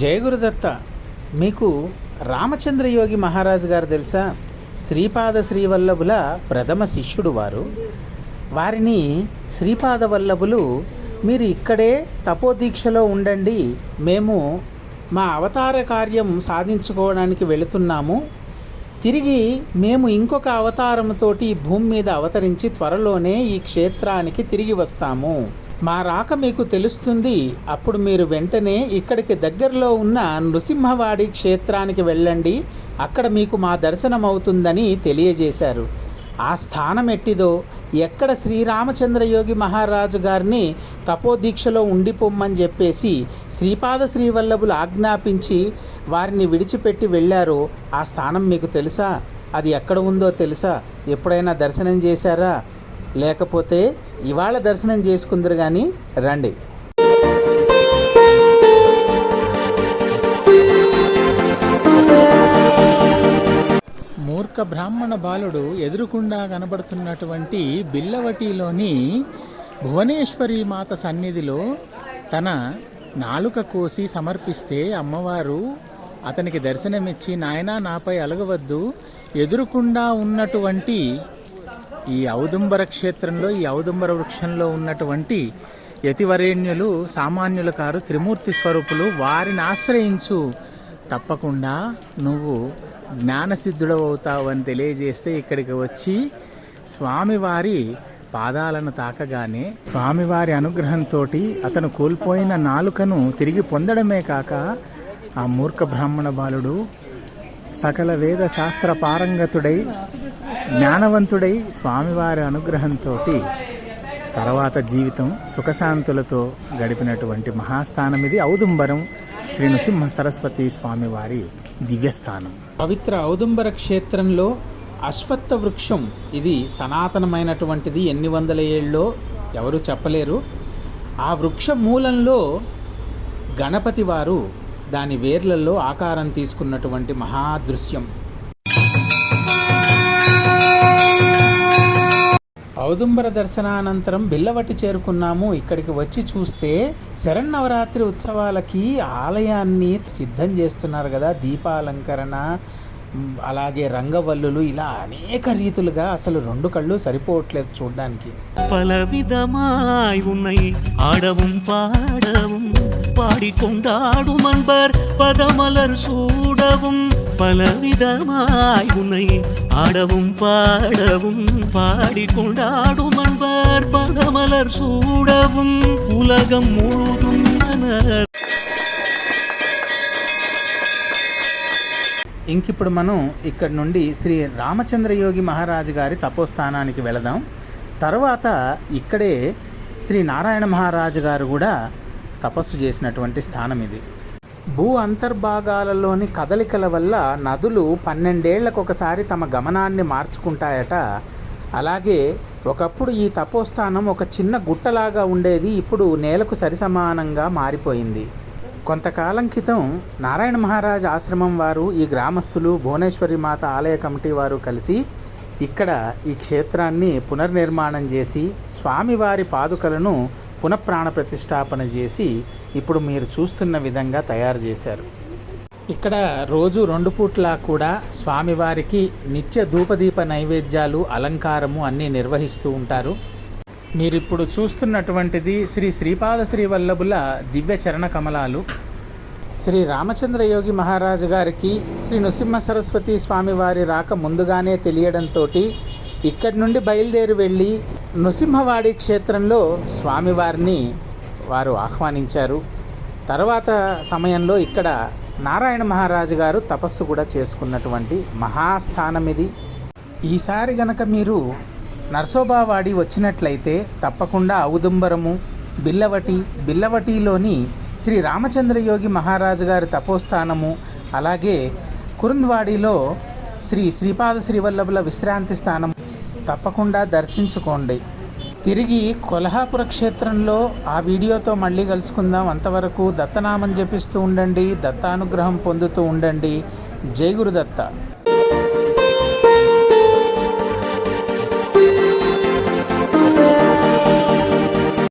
జయగురుదత్త మీకు రామచంద్రయోగి మహారాజు గారు తెలుసా? శ్రీపాద శ్రీవల్లభుల ప్రథమ శిష్యుడు వారు. వారిని శ్రీపాద వల్లభులు మీరు ఇక్కడే తపోదీక్షలో ఉండండి మేము మా అవతార కార్యం సాధించుకోవడానికి వెళుతున్నాము. తిరిగి మేము ఇంకొక అవతారంతోటి భూమి మీద అవతరించి త్వరలోనే ఈ క్షేత్రానికి తిరిగి వస్తాము. మా రాక మీకు తెలుస్తుంది. అప్పుడు మీరు వెంటనే ఇక్కడికి దగ్గరలో ఉన్న నృసింహవాడి క్షేత్రానికి వెళ్ళండి. అక్కడ మీకు మా దర్శనం అవుతుందని తెలియజేశారు. ఆ స్థానం ఎట్టిదో? ఎక్కడ శ్రీరామచంద్రయోగి మహారాజు గారిని తపోదీక్షలో ఉండిపోమ్మని చెప్పేసి శ్రీపాద శ్రీవల్లభులు ఆజ్ఞాపించి వారిని విడిచిపెట్టి వెళ్ళారో ఆ స్థానం మీకు తెలుసా? అది ఎక్కడ ఉందో తెలుసా? ఎప్పుడైనా దర్శనం చేశారా? లేకపోతే ఇవాళ దర్శనం చేసుకుందరు కానీ రండి. మూర్ఖ బ్రాహ్మణ బాలుడు ఎదురుకుండా కనబడుతున్నటువంటి బిల్లవటిలోని భువనేశ్వరి మాత సన్నిధిలో తన నాలుక కోసి సమర్పిస్తే అమ్మవారు అతనికి దర్శనమిచ్చి నాయనా నాపై అలగవద్దు. ఎదురుకుండా ఉన్నటువంటి ఈ ఔదుంబర క్షేత్రంలో ఈ ఔదుంబర వృక్షంలో ఉన్నటువంటి యతివరేణ్యులు సామాన్యుల కారు త్రిమూర్తి స్వరూపులు వారిని ఆశ్రయించు. తప్పకుండా నువ్వు జ్ఞానసిద్ధుడవుతావు అని తెలియజేస్తే ఇక్కడికి వచ్చి స్వామివారి పాదాలను తాకగానే స్వామివారి అనుగ్రహంతో అతను కోల్పోయిన నాలుకను తిరిగి పొందడమే కాక ఆ మూర్ఖ బ్రాహ్మణ బాలుడు సకల వేద శాస్త్ర పారంగతుడై జ్ఞానవంతుడై స్వామివారి అనుగ్రహంతో తర్వాత జీవితం సుఖశాంతులతో గడిపినటువంటి మహాస్థానం ఇది. ఔదుంబరం శ్రీ నృసింహ సరస్వతి స్వామివారి దివ్యస్థానం. పవిత్ర ఔదుంబర క్షేత్రంలో అశ్వత్థ వృక్షం ఇది సనాతనమైనటువంటిది. ఎన్ని వందల ఏళ్ళలో ఎవరు చెప్పలేరు. ఆ వృక్ష మూలంలో గణపతి వారు దాని వేర్లలో ఆకారం తీసుకున్నటువంటి మహాదృశ్యం. ఔదుంబర దర్శనానంతరం బిల్లవట్టి చేరుకున్నాము. ఇక్కడికి వచ్చి చూస్తే శరన్నవరాత్రి ఉత్సవాలకి ఆలయాన్ని సిద్ధం చేస్తున్నారు కదా దీపాలంకరణ. అలాగే రంగవల్లులు ఇలా అనేక రీతులుగా అసలు రెండు కళ్ళు సరిపోవట్లేదు చూడడానికి பலவிதமாய் உன்னை ஆடவும் பாடவும் பாடிக்கொண்டாடும் அன்பர் பதமலர் சூடவும் பலவிதமாய் உன்னை ஆடவும் பாடவும் பாடிக்கொண்டாடும் அன்பர் பதமலர் சூடவும் உலகம் முழுதும் மலர் ఇంకిప్పుడు మనం ఇక్కడ నుండి శ్రీ రామచంద్రయోగి మహారాజు గారి తపోస్థానానికి వెళదాం. తర్వాత ఇక్కడే శ్రీ నారాయణ మహారాజు గారు కూడా తపస్సు చేసినటువంటి స్థానం ఇది. భూ అంతర్భాగాలలోని కదలికల వల్ల నదులు పన్నెండేళ్ళకు ఒకసారి తమ గమనాన్ని మార్చుకుంటాయట. అలాగే ఒకప్పుడు ఈ తపోస్థానం ఒక చిన్న గుట్టలాగా ఉండేది ఇప్పుడు నేలకు సరిసమానంగా మారిపోయింది. కొంతకాలం క్రితం నారాయణ మహారాజ్ ఆశ్రమం వారు ఈ గ్రామస్తులు భువనేశ్వరి మాత ఆలయ కమిటీ వారు కలిసి ఇక్కడ ఈ క్షేత్రాన్ని పునర్నిర్మాణం చేసి స్వామివారి పాదుకలను పునఃప్రాణ ప్రతిష్టాపన చేసి ఇప్పుడు మీరు చూస్తున్న విధంగా తయారు చేశారు. ఇక్కడ రోజు రెండు పూట్లా కూడా స్వామివారికి నిత్య ధూపదీప నైవేద్యాలు అలంకారము అన్నీ నిర్వహిస్తూ ఉంటారు. మీరిప్పుడు చూస్తున్నటువంటిది శ్రీ శ్రీపాద శ్రీ వల్లభుల దివ్య చరణ కమలాలు. శ్రీ రామచంద్ర యోగి మహారాజు గారికి శ్రీ నృసింహ సరస్వతి స్వామివారి రాక ముందుగానే తెలియడంతో ఇక్కడి నుండి బయలుదేరి వెళ్ళి నృసింహవాడి క్షేత్రంలో స్వామివారిని వారు ఆహ్వానించారు. తర్వాత సమయంలో ఇక్కడ నారాయణ మహారాజు గారు తపస్సు కూడా చేసుకున్నటువంటి మహాస్థానం ఇది ఈసారి గనక మీరు నర్సోబావాడి వచ్చినట్లయితే తప్పకుండా ఔదుంబరము బిల్లవటి బిల్లవటిలోని శ్రీ రామచంద్ర యోగి మహారాజు గారి తపోస్థానము అలాగే కురుంద్వాడిలో శ్రీ శ్రీపాద శ్రీవల్లభుల విశ్రాంతి స్థానం తప్పకుండా దర్శించుకోండి. తిరిగి కొల్హాపుర క్షేత్రంలో ఆ వీడియోతో మళ్ళీ కలుసుకుందాం. అంతవరకు దత్తనామం జపిస్తూ ఉండండి దత్తానుగ్రహం పొందుతూ ఉండండి. జై గురుదత్త.